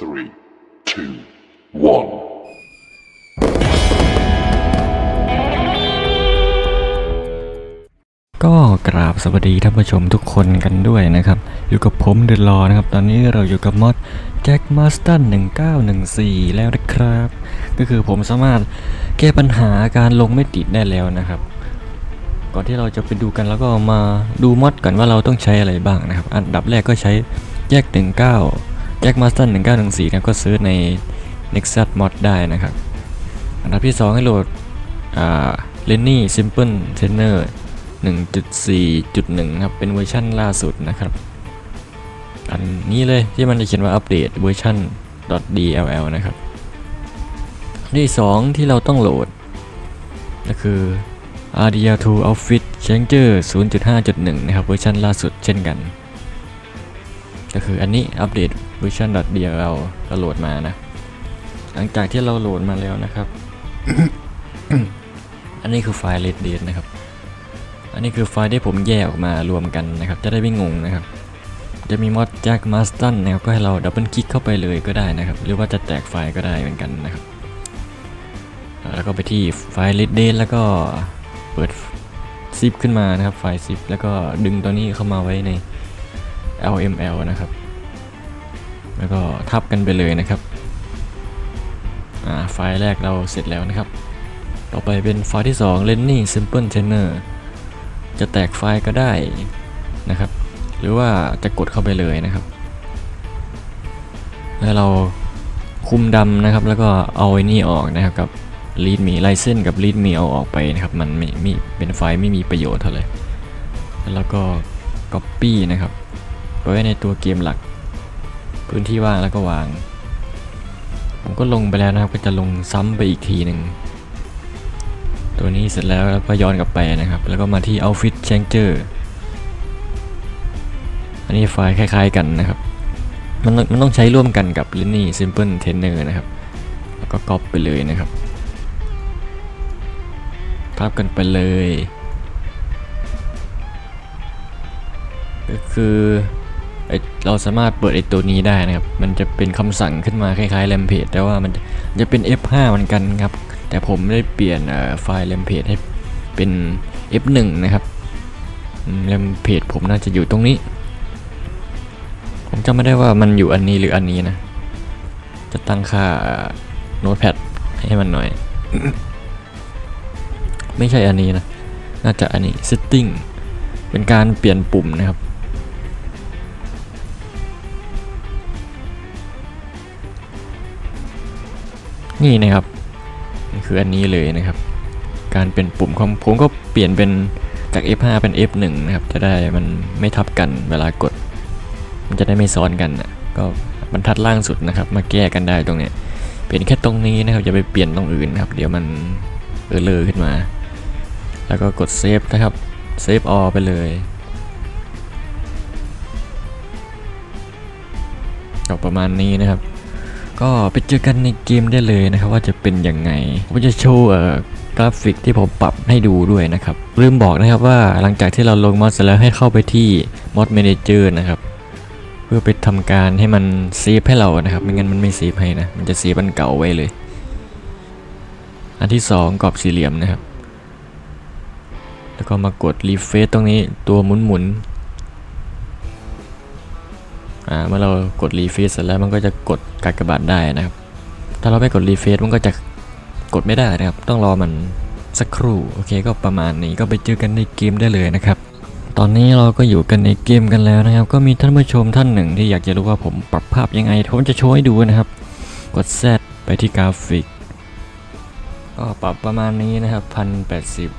three, two, one. ก็กราบสวัสดีท่านผู้ชมทุกคนกันด้วยนะครับ อยู่กับผมเดลอนะครับ ตอนนี้เราอยู่กับมอดแจ็คมาสตัน1914 แล้วนะครับ ก็คือผมสามารถแก้ปัญหาการลงไม่ติดได้แล้วนะครับ ก่อนที่เราจะไปดูกันแล้วก็มาดูมอดก่อนว่าเราต้องใช้อะไรบ้างนะครับ อันดับแรกก็ใช้แยก19 แจ็คมาสตัน1914นะก็ซื้อใน Nexus Mod ได้นะครับ อันดับที่ 2 ให้โหลดอ่า Lenny Simple Trainer 1.4.1 ครับ เป็นเวอร์ชั่นล่าสุดนะครับ อันนี้เลยที่มันจะเขียนว่าอัปเดตเวอร์ชัน .dll นะครับอันที่ 2 ที่เราต้องโหลด ก็คือ RDR2 Outfit Changer 0.5.1 นะครับ เวอร์ชันล่าสุดเช่นกัน ก็คืออันนี้อัปเดตเวอร์ชัน .dll ก็โหลดมานะ หลังจากที่เราโหลดมาแล้วนะครับ อันนี้คือไฟล์ Red Dead นะครับ อันนี้คือไฟล์ที่ผมแยกออกมารวมกันนะครับ จะได้ไม่งงนะครับ จะมีมอด Jack m a s t o n นะครับ ก็ให้เราดับเบิลคลิกเข้าไปเลยก็ได้นะครับ หรือว่าจะแตกไฟล์ก็ได้เหมือนกันนะครับ แล้วก็ไปที่ไฟล์ Red Dead แล้วก็เปิดซิปขึ้นมานะครับ ไฟล์ zip แล้วก็ดึงตัวนี้เข้ามาไว้ใน LML นะครับ แล้วก็ทับกันไปเลยนะครับอ่าไฟล์แรกเราเสร็จแล้วนะครับ ต่อไปเป็นไฟล์ที่ 2 Lenny Simple Trainer จะแตกไฟล์ก็ได้นะครับ หรือว่าจะกดเข้าไปเลยนะครับ แล้วเราคุมดำนะครับ แล้วก็เอาไอ้นี่ออกนะครับกับ read me ลายเส้นกับ read me เอาออกไปนะครับ มันไม่มีเป็นไฟล์ไม่มีประโยชน์เท่าไหร่แล้วก็ copy นะครับ ไว้ในตัวเกมหลัก พื้นที่ว่างแล้วก็วาง ผมก็ลงไปแล้วนะครับ ก็จะลงซ้ำไปอีกทีหนึ่ง ตัวนี้เสร็จแล้วแล้วก็ย้อนกลับไปนะครับ แล้วก็มาที่ Outfit Changer อันนี้ไฟล์คล้าย ๆ กันนะครับ มันมันต้องใช้ร่วมกันกับ Lenny Simple Trainer นะครับ แล้วก็ก๊อปไปเลยนะครับทับกันไปเลย ก็คือ เราสามารถเปิดไอตัวนี้ได้นะครับ มันจะเป็นคำสั่งขึ้นมาคล้ายๆ Rampage แต่ว่ามันจะเป็น F5 เหมือนกันครับ แต่ผมได้เปลี่ยนไฟล์ Rampage ให้เป็น F1 นะครับอืม Rampage ผมน่าจะอยู่ตรงนี้ ผมจำไม่ได้ว่ามันอยู่อันนี้หรืออันนี้นะ จะตั้งค่าโน้ตแพดให้มันหน่อย ไม่ใช่อันนี้นะ น่าจะอันนี้ setting เป็นการเปลี่ยนปุ่มนะครับ นี่นะครับนี่คืออันนี้เลยนะครับ การเปลี่ยนปุ่มของผมก็เปลี่ยนเป็นจาก F5 เป็น F1 นะครับ จะได้มันไม่ทับกันเวลากด มันจะได้ไม่ซ้อนกันนะก็บรรทัดล่างสุดนะครับ มาแก้กันได้ตรงเนี้ยเปลี่ยนแค่ตรงนี้นะครับอย่าไปเปลี่ยนตรงอื่นนะครับ เดี๋ยวมันเออเลอขึ้นมา แล้วก็กดเซฟนะครับเซฟออไปเลยก็ประมาณนี้นะครับ ก็ไปเจอกันในเกมได้เลยนะครับว่าจะเป็นยังไงผมจะโชว์กราฟิกที่ผมปรับให้ดูด้วยนะครับ ลืมบอกนะครับว่าหลังจากที่เราลงมอดเสร็จแล้วให้เข้าไปที่ Mod Manager นะครับ เพื่อไปทำการให้มันเซฟให้เรานะครับ ไม่งั้นมันไม่เซฟให้นะ มันจะเซฟอันเก่าไว้เลย อันที่ 2กรอบสี่เหลี่ยมนะครับ แล้วก็มากดรีเฟซตรงนี้ตัวหมุนหมุนๆ เมื่อเรากดรีเฟซเสร็จแล้วมันก็จะกดกากบาทได้นะครับ ถ้าเราไม่กดรีเฟซมันก็จะกดไม่ได้นะครับ ต้องรอมันสักครู่โอเคก็ประมาณนี้ก็ไปเจอกันในเกมได้เลยนะครับ ตอนนี้เราก็อยู่กันในเกมกันแล้วนะครับ ก็มีท่านผู้ชมท่านหนึ่งที่อยากจะรู้ว่าผมปรับภาพยังไงผมจะโชว์ให้ดูนะครับ กด Z ไปที่กราฟิกก็ปรับประมาณนี้นะครับพันแปดสิบ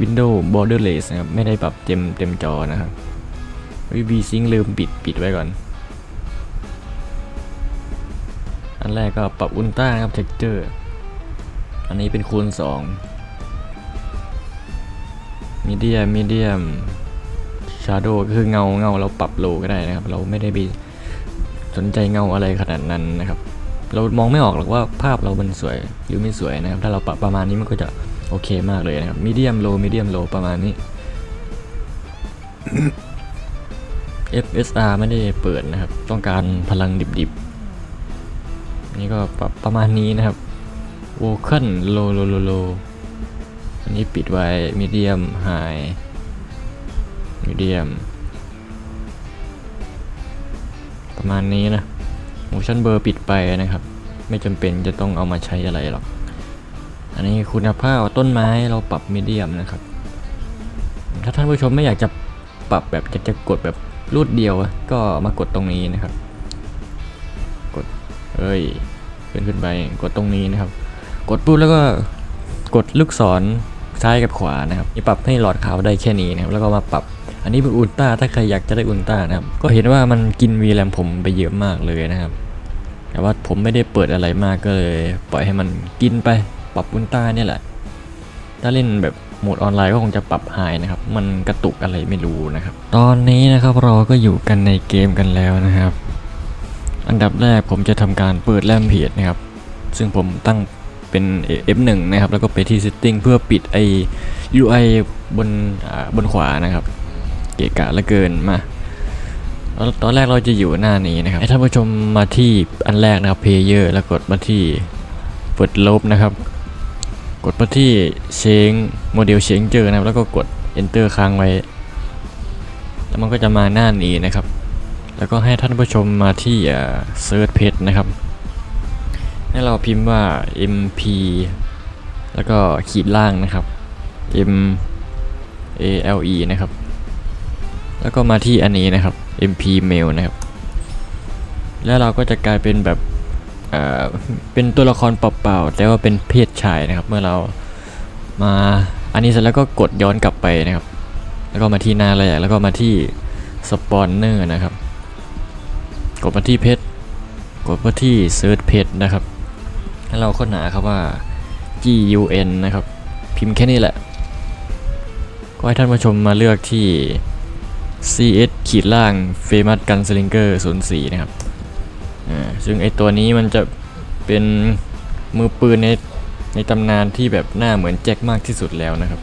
Windows Borderless นะครับ ไม่ได้ปรับเต็มเต็มจอนะครับ VB Sync ลืมปิดปิดไว้ก่อน อันแรกก็ปรับอุลตร้าครับ Texture อันนี้เป็นคูณ2 Medium Medium Shadow ก็คือเงาเงาเราปรับโลก็ได้นะครับ เราไม่ได้ไปสนใจเงาอะไรขนาดนั้นนะครับ เรามองไม่ออกหรอกว่าภาพเรามันสวยหรือไม่สวยนะครับ ถ้าเราปรับประมาณนี้มันก็จะโอเคมากเลยนะครับ Medium Low Medium Low ประมาณนี้ FSR ไม่ได้เปิดนะครับ ต้องการพลังดิบๆ นี่ก็ปรประมาณนี้นะครับโวเคิลโลโลโลโลอันนี้ปิดไว้มีเดียมไฮมีเดียมประมาณนี้นะ motion blur ปิดไปนะครับ ไม่จำเป็นจะต้องเอามาใช้อะไรหรอก อันนี้คุณภาพต้นไม้เราปรับมีเดียมนะครับ ถ้าท่านผู้ชมไม่อยากจะปรับแบบจะจะกดแบบ รูดเดียวก็มากดตรงนี้นะครับ กดเอ้ยขึ้นขึ้นไปกดตรงนี้นะครับ กดปุ๊บแล้วก็กดลูกศรซ้ายกับขวานะครับนี่ปรับให้หลอดขาวได้แค่นี้นะครับแล้วก็มาปรับ อันนี้เป็นอุลตร้าถ้าใครอยากจะได้อุลตร้านะครับ ก็เห็นว่ามันกิน VRAM ผมไปเยอะมากเลยนะครับ แต่ว่าผมไม่ได้เปิดอะไรมากก็เลย ปล่อยให้มันกินไปปรับอุลตร้าเนี่ยแหละ ถ้าเล่นแบบ โหมดออนไลน์ก็คงจะปรับไฮนะครับ มันกระตุกอะไรไม่รู้นะครับ ตอนนี้นะครับเราก็อยู่กันในเกมกันแล้วนะครับ อันดับแรกผมจะทำการเปิดแรมเพจนะครับ ซึ่งผมตั้งเป็น F1 นะครับ แล้วก็ไปที่ setting เพื่อปิดไอ UI บนอ่าบนขวานะครับ เกะกะลือเกินมาตอนตอนแรกเราจะอยู่หน้านี้นะครับให้ท่านผู้ชมมาที่อันแรกนะครับ Player แล้วกดมาที่ First Love นะครับ กดมาที่เชงโมเดลเชงเจอนะครับ แล้วก็กด enter ค้างไว้ แล้วมันก็จะมาหน้านี้นะครับ แล้วก็ให้ท่านผู้ชมมาที่เอ่อ search page นะครับ ให้เราพิมพ์ว่า mp แล้วก็ขีดล่างนะครับ m a l e นะครับ แล้วก็มาที่อันนี้นะครับ mp mail นะครับ แล้วเราก็จะกลายเป็นแบบ เเป็นตัวละครเปล่าๆแต่ว่าเป็นเพศชายนะครับ เมื่อเรามาอันนี้เสร็จแล้วก็กดย้อนกลับไปนะครับ แล้วก็มาที่หน้าแรกแล้วก็มาที่สปอนเนอร์นะครับ กดมาที่เพจกดมาที่ Search เพจนะครับให้เราค้นหาครับว่า GUN นะครับ พิมพ์แค่นี้แหละ ก็ให้ท่านผู้ชมมาเลือกที่ CS ขีดล่าง Famous Gunslinger 04 นะครับ ซึ่งไอตัวนี้มันจะเป็นมือปืนในในตำนานที่แบบหน้าเหมือนแจ็คมากที่สุดแล้วนะครับ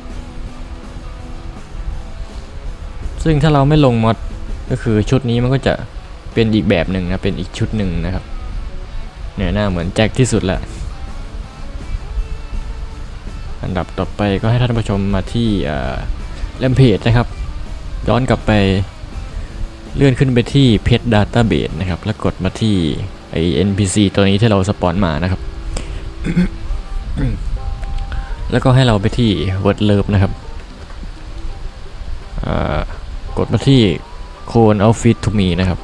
ซึ่งถ้าเราไม่ลงมอดก็คือชุดนี้มันก็จะเป็นอีกแบบหนึ่งนะ เป็นอีกชุดหนึ่งนะครับ เนี่ยหน้าเหมือนแจ็คที่สุดแหละอันดับต่อไปก็ให้ท่านผู้ชมมาที่แลมเพจนะครับ ย้อนกลับไป เลื่อนขึ้นไปที่ Pet Database นะครับ แล้วกดมาที่ไอ NPC ตัวนี้ที่เราสปอนมานะครับ แล้วก็ให้เราไปที่ Word Love นะครับกดมาที่ Clone Outfit to Me นะครับ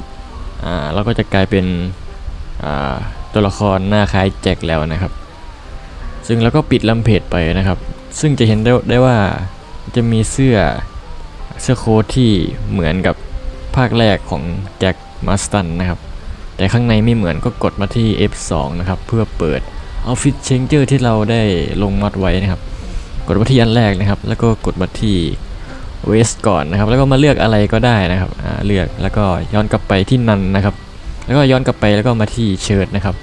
อ่าแล้วก็จะกลายเป็นตัวละครหน้าคล้ายแจ็คแล้วนะครับ ซึ่งแล้วก็ปิดลำเพจไปนะครับ ซึ่งจะเห็นได้ได้ว่าจะมีเสื้อเสื้อโค้ทที่เหมือนกับ ภาคแรกของแจ็คมาสตันนะครับ แต่ข้างในไม่เหมือนก็กดมาที่ F2 นะครับ เพื่อเปิด Outfit Changer ที่เราได้ลงมัดไว้นะครับ กดมาที่อันแรกนะครับ แล้วก็กดมาที่ West ก่อนนะครับ แล้วก็มาเลือกอะไรก็ได้นะครับเลือกแล้วก็ย้อนกลับไปที่นันนะครับ แล้วก็ย้อนกลับไปแล้วก็มาที่เชิร์ตนะครับ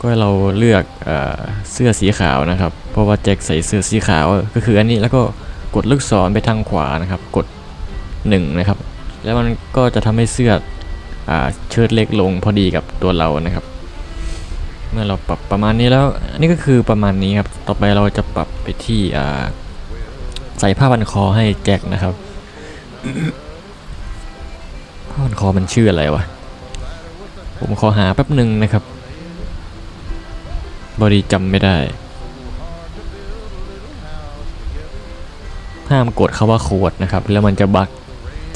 ก็เราเลือกเอเสื้อสีขาวนะครับ เพราะว่าแจ็คใส่เสื้อสีขาวก็คืออันนี้แล้วก็กดลูกศรไปทางขวานะครับ กด1นะครับ แล้วมันก็จะทำให้เสื้ออเชิดเล็กลงพอดีกับตัวเรานะครับ เมื่อเราปรับประมาณนี้แล้วอันนี้ก็คือประมาณนี้ครับ ต่อไปเราจะปรับไปที่ใส่ผ้าพันคอให้แจ็คนะครับผ้าพันคอมันชื่ออะไรวะผมขอหาแป๊บหนึ่งนะครับ บอดีจำไม่ได้ ห้ามกดคาว่าโคดนะครับ แล้วมันจะบัก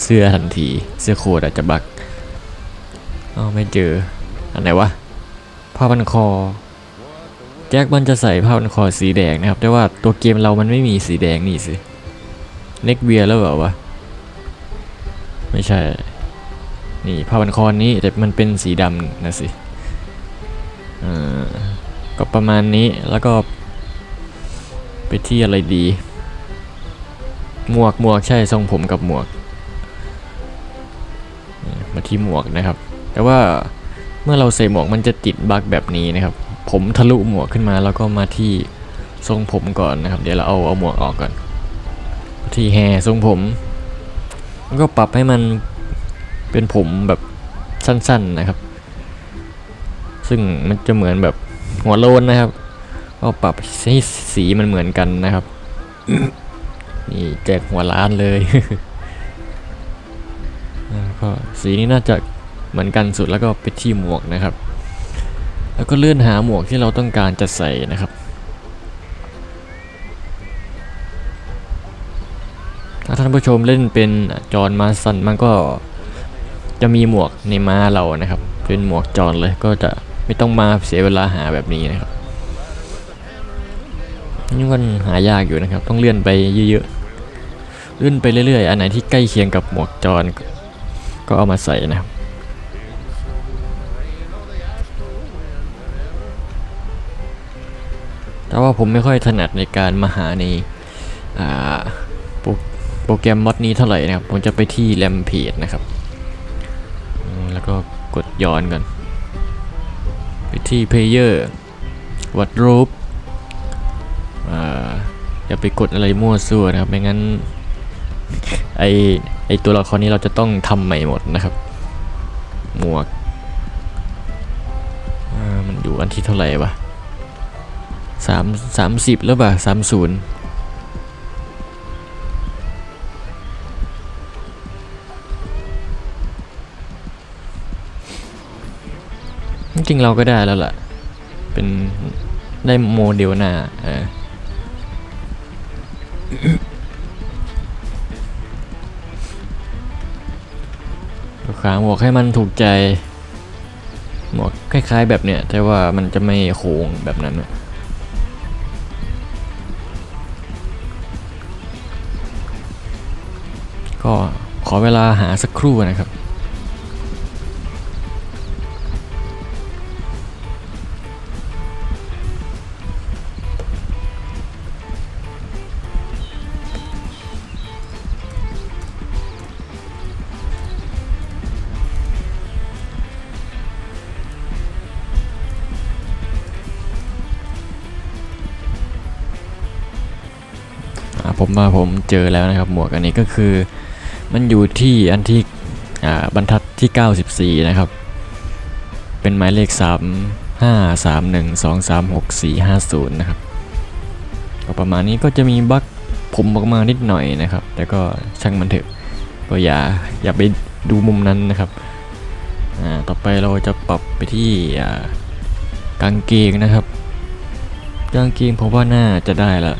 เสื้อทันที เสื้อโคดอาจจะบักอ้าไม่เจอ อันไหนวะ ผ้าพันคอ แจ็คมันจะใส่ผ้าพันคอสีแดงนะครับ แต่ว่าตัวเกมเรามันไม่มีสีแดงนี่สิ เน็กเบียแล้วเหรอวะ ไม่ใช่ นี่ผ้าพันคอนี้แต่มันเป็นสีดำนะสิอ่อก็ประมาณนี้แล้วก็ ไปที่อะไรดี หมวกหมวกใช่ทรงผมกับหมวก มาที่หมวกนะครับ แต่ว่าเมื่อเราใส่หมวกมันจะติดบั๊กแบบนี้นะครับ ผมทะลุหมวกขึ้นมาแล้วก็มาที่ทรงผมก่อนนะครับ เดี๋ยวเราเอาเอาหมวกออกก่อน ที่แฮทรงผมแล้วก็ปรับให้มันเป็นผมแบบสั้นๆนะครับ ซึ่งมันจะเหมือนแบบหัวโลนนะครับก็ปรับให้สีมันเหมือนกันนะครับ นี่แจกหัวล้านเลย ก็สีนี้น่าจะเหมือนกันสุดแล้วก็ไปที่หมวกนะครับ แล้วก็เลื่อนหาหมวกที่เราต้องการจะใส่นะครับ ถ้าท่านผู้ชมเล่นเป็นจอห์นมาสันมันก็จะมีหมวกในม้าเรานะครับ เป็นหมวกจอนเลยก็จะไม่ต้องมาเสียเวลาหาแบบนี้นะครับนี่มันหายากอยู่นะครับ ต้องเลื่อนไปเยอะๆเลื่อนไปเรื่อยๆ อันไหนที่ใกล้เคียงกับหมวกจอน ก็เอามาใส่นะครับแต่ว่าผมไม่ค่อยถนัดในการมาหาในาโปรโปรแกรมมอดนี้เท่าไหร่นะครับ ผมจะไปที่แรมเพจนะครับ แล้วก็กดย้อนกันไปที่ Player วัดรูปอย่าไปกดอะไรมั่วซั่วนะครับ ไม่งั้น ไอไอตัวละครนี้เราจะต้องทำใหม่หมดนะครับ หมวกอ่มันอยู่อันที่เท่าไหร่วะสามสามสิบแล้วป่ะสามศูนย์จริงๆเราก็ได้แล้วล่ะ เป็นได้โมเดลหน้าเออ ขาหมวกให้มันถูกใจ หมวกคล้ายๆแบบเนี้ยแต่ว่ามันจะไม่โค้งแบบนั้นอะก็ขอเวลาหาสักครู่นะครับ ผมว่าผมเจอแล้วนะครับหมวกอันนี้ก็คือ มันอยู่ที่อันที่บรรทัดที่ 94 นะครับ เป็นหมายเลข 3 5 3 1 2 3 6 4 5 0 นะครับก็ประมาณนี้ก็จะมีบั๊กผมออกมานิดหน่อยนะครับ แต่ก็ช่างมันเถอะก็อย่าอย่าไปดูมุมนั้นนะครับต่อไปเราจะปรับไปที่กางเกงนะครับกางเกงผมว่าน่าจะได้ละ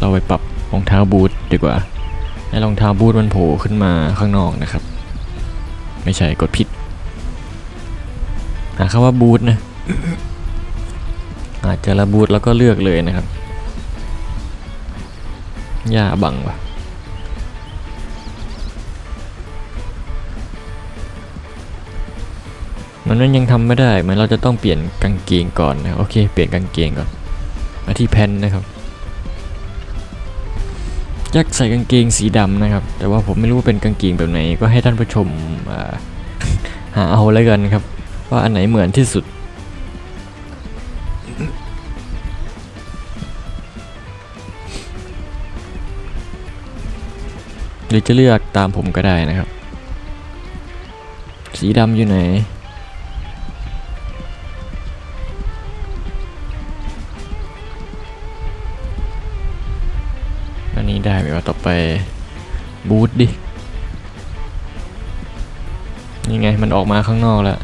เราไปปรับ รองเท้าบูทดีกว่าให้รองเท้าบูทมันโผล่ขึ้นมาข้างนอกนะครับ ไม่ใช่กดผิดหาคำว่าบูทนะอาจจะระบูทแล้วก็เลือกเลยนะครับหญ้าบังวะมันนั้นยังทำไม่ได้เหมือนเราจะต้องเปลี่ยนกางเกงก่อนนะโอเค เปลี่ยนกางเกงก่อนมาที่แผ่นนะครับ แจ็คใส่กางเกงสีดำนะครับ แต่ว่าผมไม่รู้ว่าเป็นกางเกงแบบไหน ก็ให้ท่านผู้ชมหาเอาแล้วกันครับ ว่าอันไหนเหมือนที่สุด หรือจะเลือกตามผมก็ได้นะครับ สีดำอยู่ไหน ต่อไปบูทดินี่ไงมันออกมาข้างนอกแล้ว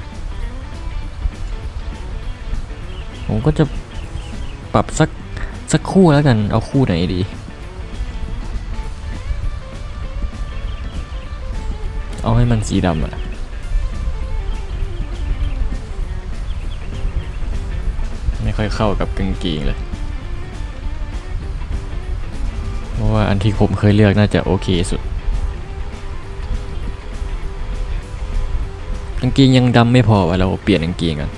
ผมก็จะปรับสักสักคู่แล้วกัน เอาคู่ไหนดี เอาให้มันสีดำอะไม่ค่อยเข้ากับกางเกงเลย ว่าอันที่ผมเคยเลือกน่าจะโอเคสุดกางเกงยังดำไม่พอวะเราเปลี่ยนกางเกงกัน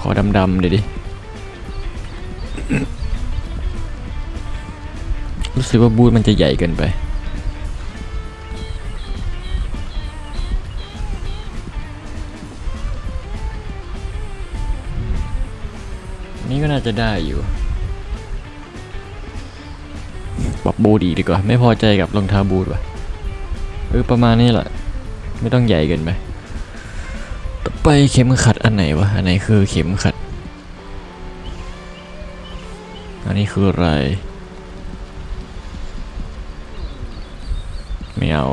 ขอดำๆเลยดิ รู้สึกว่าบูทมันจะใหญ่เกินไป นี่ก็น่าจะได้อยู่ ปรับบูทอีดีกว่า ไม่พอใจกับรองเท้าบูทว่ะเออประมาณนี้แหละ ไม่ต้องใหญ่เกินไปต่อไปเข็มขัดอันไหนวะ อันไหนคือเข็มขัด อันนี้คืออะไร ไม่เอา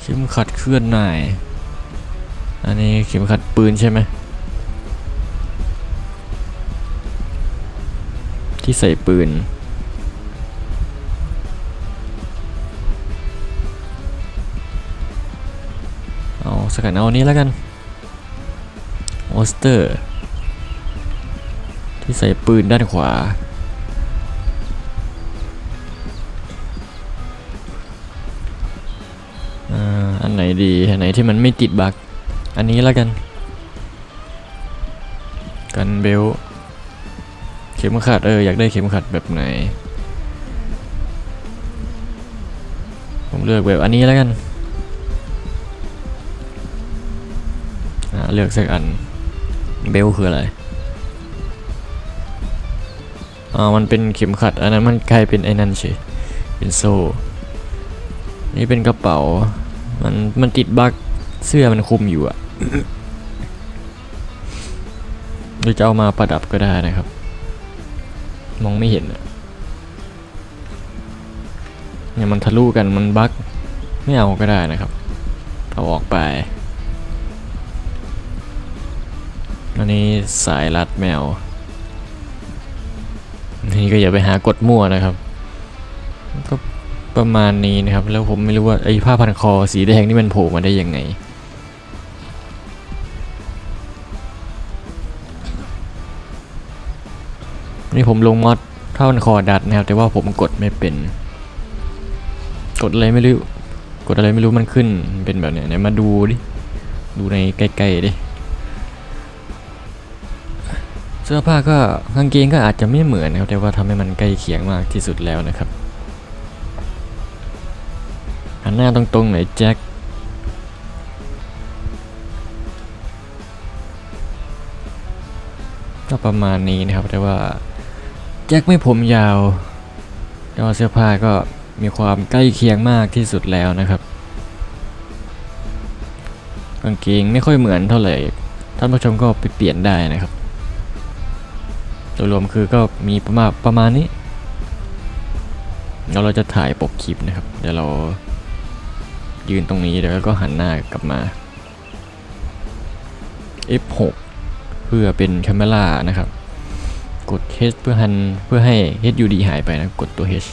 เข็มขัดเคลื่อนหนาย อันนี้เข็มขัดปืนใช่ไหม ที่ใส่ปืน เอาสกัดเอาอันนี้แล้วกันโอสเตอร์ ที่ใส่ปืนด้านขวาอ่าอันไหนดี อันไหนที่มันไม่ติดบั๊กอันนี้แล้วกัน กันเบล ข็มขัดเอออยากได้เข็มขัดแบบไหน ผมเลือกแบบอันนี้แล้วกันเลือกสักอันเบลคืออะไรอ่ามันเป็นเข็มขัด อันนั้นมันกลายเป็นไอ้นั่นเฉยเป็นโซ่ นี่เป็นกระเป๋า มันมันติดบั๊กเสื้อมันคุมอยู่อะหรือจะเอามาประดับก็ได้นะครับ มองไม่เห็นเนี่ยมันทะลุกันมันบั๊กไม่เอาก็ได้นะครับ เอาออกไป อันนี้สายรัดแมว นี่ก็อย่าไปหากดมั่วนะครับ ก็ประมาณนี้นะครับ แล้วผมไม่รู้ว่าไอ้ผ้าพันคอสีแดงนี่มันโผล่มาได้ยังไง นี่ผมลงมอดผ้าพันคอดัดนะครับ แต่ว่าผมกดไม่เป็น กดอะไรไม่รู้ กดอะไรไม่รู้มันขึ้นเป็นแบบเนี้ยไหนมาดูดิ ดูในใกล้ๆดิ เสื้อผ้าก็กางเกงก็อาจจะไม่เหมือนนะครับ แต่ว่าทำให้มันใกล้เคียงมากที่สุดแล้วนะครับหันหน้าตรงๆหน่อยแจ็คก็ประมาณนี้นะครับแต่ว่า แจ็คไม่ผมยาวแต่ว่าเสื้อผ้าก็มีความใกล้เคียงมากที่สุดแล้วนะครับกางเกงไม่ค่อยเหมือนเท่าไหร่ท่านผู้ชมก็ไปเปลี่ยนได้นะครับโดยรวมคือก็มีประมาณประมาณนี้แล้วเราจะถ่ายปกคลิปนะครับ เดี๋ยวเรายืนตรงนี้แล้วก็หันหน้ากลับมา F6 เพื่อเป็นแคมเมรานะครับ กด H เพื่อหันเพื่อให้ HUD หายไปนะ กดตัว H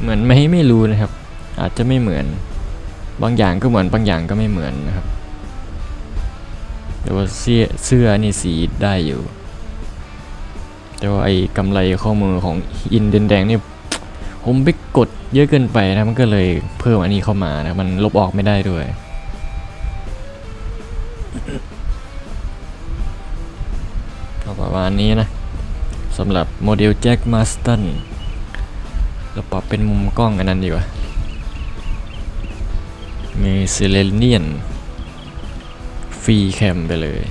เหมือนไม่ไม่รู้นะครับ อาจจะไม่เหมือน บางอย่างก็เหมือนบางอย่างก็ไม่เหมือนนะครับแต่ว่าเสื้อเสื้อนี่สีได้อยู่ แต่ว่าไอ้กำไรข้อมือของอินเดนแดงนี่ผมไปกดเยอะเกินไปนะมันก็เลยเพิ่มอันนี้เข้ามานะมันลบออกไม่ได้ด้วย ก็ประมาณนี้นะสำหรับโมเดลแจ็คมาสตันเราปรับเป็นมุมกล้องอันนั้นดีกว่ามีเซเลเนียนฟรีแคมไปเลย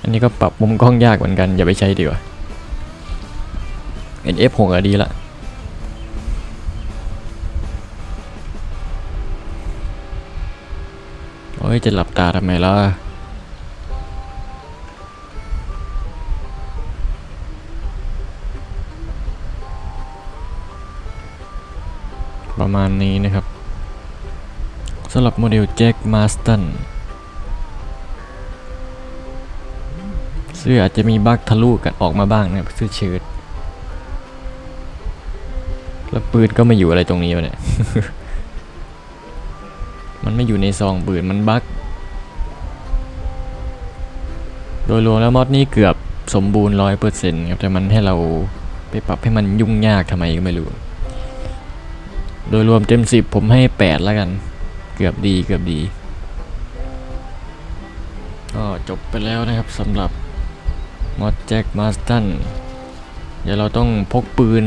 อันนี้ก็ปรับมุมกล้องยากเหมือนกัน อย่าไปใช้ดีกว่า NF6 อะดีละโอ้ยจะหลับตาทำไมล่ะประมาณนี้นะครับสำหรับโมเดลแจ็คมาสตันเสื้ออาจจะมีบั๊กทะลุกันออกมาบ้างนะครับเสื้อเชิ้ต แล้วปืนก็ไม่อยู่อะไรตรงนี้วะเนี่ย มันไม่อยู่ในซองปืนมันบั๊กโดยรวมแล้วมอดนี้เกือบสมบูรณ์ร้อยเปอร์เซ็นต์ครับ แต่มันให้เราไปปรับให้มันยุ่งยากทำไมก็ไม่รู้ โดยรวมเต็มสิบผมให้แปดแล้วกัน เกือบดีเกือบดี ก็จบไปแล้วนะครับสำหรับมอดแจ็คมาสตันเดี๋ยวเราต้องพกปืน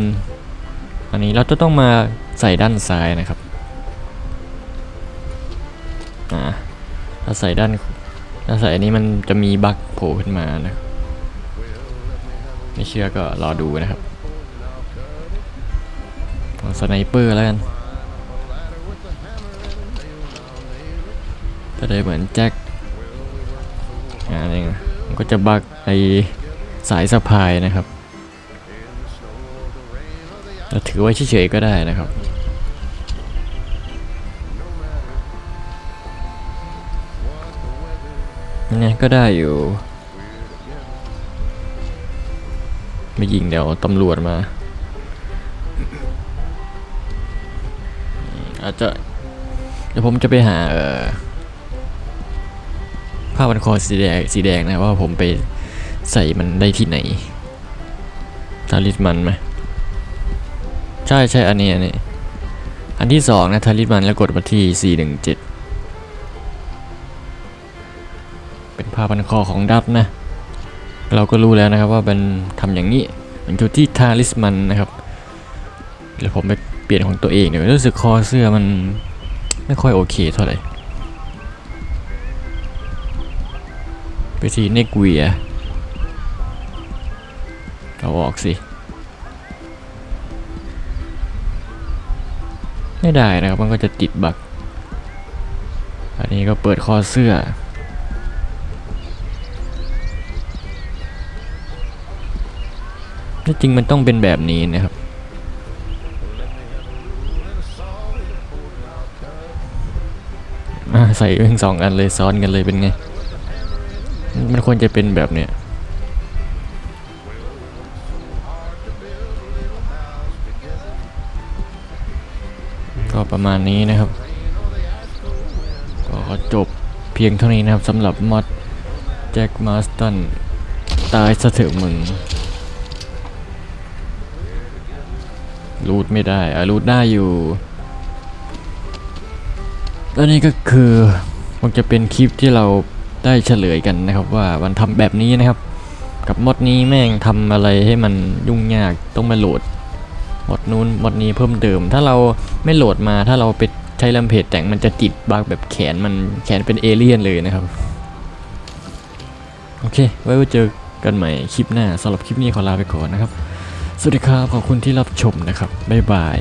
อันนี้เราจะต้องมาใส่ด้านซ้ายนะครับอ่าถ้าใส่ด้านถ้าใส่อันนี้มันจะมีบั๊กโผล่ขึ้นมานะไม่เชื่อก็รอดูนะครับเอาสไนเปอร์แล้วกันจะได้เหมือนแจ็คอ่านี่มันก็จะบักไอสายสะพายนะครับ ถือไว้เฉยๆก็ได้นะครับยังไงก็ได้อยู่ ไม่ยิงเดี๋ยวตำรวจมา อาจจะ เดี๋ยวผมจะไปหา เอ่อผ้าพันคอสีแดงสีแดงนะว่าผมไปใส่มันได้ที่ไหน ทาริสมันไหม ใช่ใช่อันนี้อันนี้ อันที่สองนะทาริสมันแล้วกดมาที่ 417 เป็นผ้าพันคอของดับนะ เราก็รู้แล้วนะครับว่าเป็นทำอย่างนี้มันอยู่ที่ทาริสมันนะครับเดี๋ยวผมไปเปลี่ยนของตัวเองเดี๋ยวรู้สึกคอเสื้อมันไม่ค่อยโอเคเท่าไหร่ไปทีเนกเวียเอาออกสิ ไม่ได้นะครับมันก็จะติดบักอันนี้ก็เปิดคอเสื้อที่จริงมันต้องเป็นแบบนี้นะครับใส่เองสองอันเลยซ้อนกันเลยเป็นไง มันควรจะเป็นแบบเนี้ย ประมาณนี้นะครับ ก็จบเพียงเท่านี้นะครับสำหรับมอดแจ็คมาสตันตายซะเถอะมึงรูดไม่ได้อะรูดได้อยู่แล้วนี่ก็คือคงจะเป็นคลิปที่เราได้เฉลยกันนะครับว่ามันทำแบบนี้นะครับ กับมอดนี้แม่งทำอะไรให้มันยุ่งยากต้องมาโหลด มดนู้นมดนี้เพิ่มเติม ถ้าเราไม่โหลดมาถ้าเราไปใช้ลำเพจแต่งมันจะติดบั๊กแบบแขนมันแขนเป็นเอเลี่ยนเลยนะครับ โอเค ไว้เจอกันใหม่คลิปหน้าสำหรับคลิปนี้ขอลาไปก่อนนะครับ สวัสดีครับ ขอบคุณที่รับชมนะครับ บ๊ายบาย